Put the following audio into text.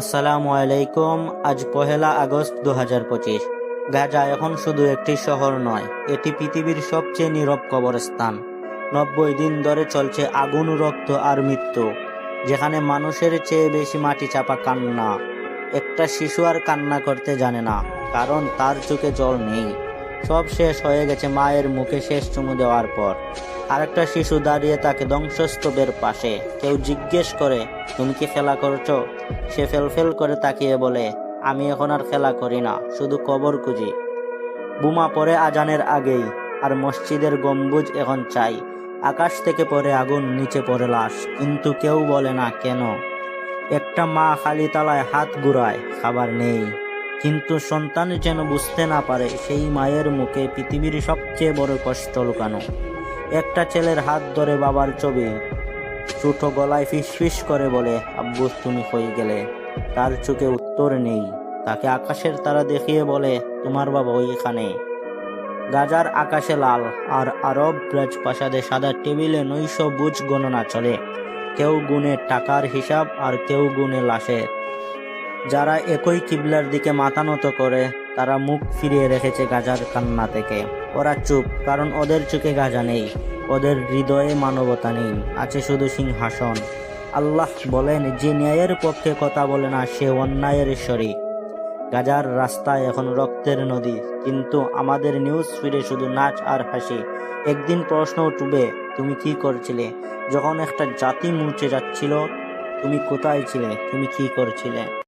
আসসালামু আলাইকুম। আজ পহেলা আগস্ট দু হাজার পঁচিশ। গাজা এখন শুধু একটি শহর নয়, এটি পৃথিবীর সবচেয়ে নীরব কবরস্থান। নব্বই দিন ধরে চলছে আগুন, রক্ত আর মৃত্যু, যেখানে মানুষের চেয়ে বেশি মাটি চাপা কান্না। একটা শিশু আর কান্না করতে জানে না, কারণ তার চোখে জল নেই। সব শেষ হয়ে গেছে মায়ের মুখে শেষ চুমু দেওয়ার পর। আরেকটা শিশু দাঁড়িয়ে তাকে ধ্বংসস্তূপের পাশে। কেউ জিজ্ঞেস করে, তুমি কি খেলা করছ? সে ফেলফেল করে তাকিয়ে বলে, আমি এখন আর খেলা করি না, শুধু কবর খুঁজি। বোমা পরে আজানের আগেই, আর মসজিদের গম্বুজ এখন চাই। আকাশ থেকে পড়ে আগুন, নিচে পড়ে লাশ, কিন্তু কেউ বলে না কেন। একটা মা খালি তালায় হাত ঘুরায়, খাবার নেই। কিন্তু সন্তান যেন বুঝতে না পারে, সেই মায়ের মুখে পৃথিবীর সবচেয়ে বড় কষ্ট লুকানো। একটা ছেলের হাত ধরে বাবার ছবি। ছোটো গলায় ফিস ফিস করে বলে, আব্বু, তুমি হয়ে গেলে। তার চোখে উত্তর নেই। তাকে আকাশের তারা দেখিয়ে বলে, তোমার বাবা ওইখানে গাজার আকাশে লাল আর আরব রাজপ্রাসাদে সাদা টেবিলে নৈশ বুঝ গণনা চলে। কেউ গুনে টাকার হিসাব আর কেউ গুনে লাশের। যারা একই কিবলার দিকে মাথা নত করে, তারা মুখ ফিরিয়ে রেখেছে গাজার কান্না থেকে। ওরা চুপ, কারণ ওদের চোখে গাজা নেই। ওদের হৃদয়ে মানবতা নেই, আছে শুধু সিংহাসন। আল্লাহ বলেন, যে ন্যায়ের পক্ষে কথা বলে না, সে অন্যায়ের শরিক গাজার রাস্তায় এখন রক্তের নদী, কিন্তু আমাদের নিউজ ফিরে শুধু নাচ আর হাসি। একদিন প্রশ্ন উঠবে, তুমি কি করছিলে? যখন একটা জাতি মুছে যাচ্ছিল, তুমি কোথায় ছিলে? তুমি কি করছিলে?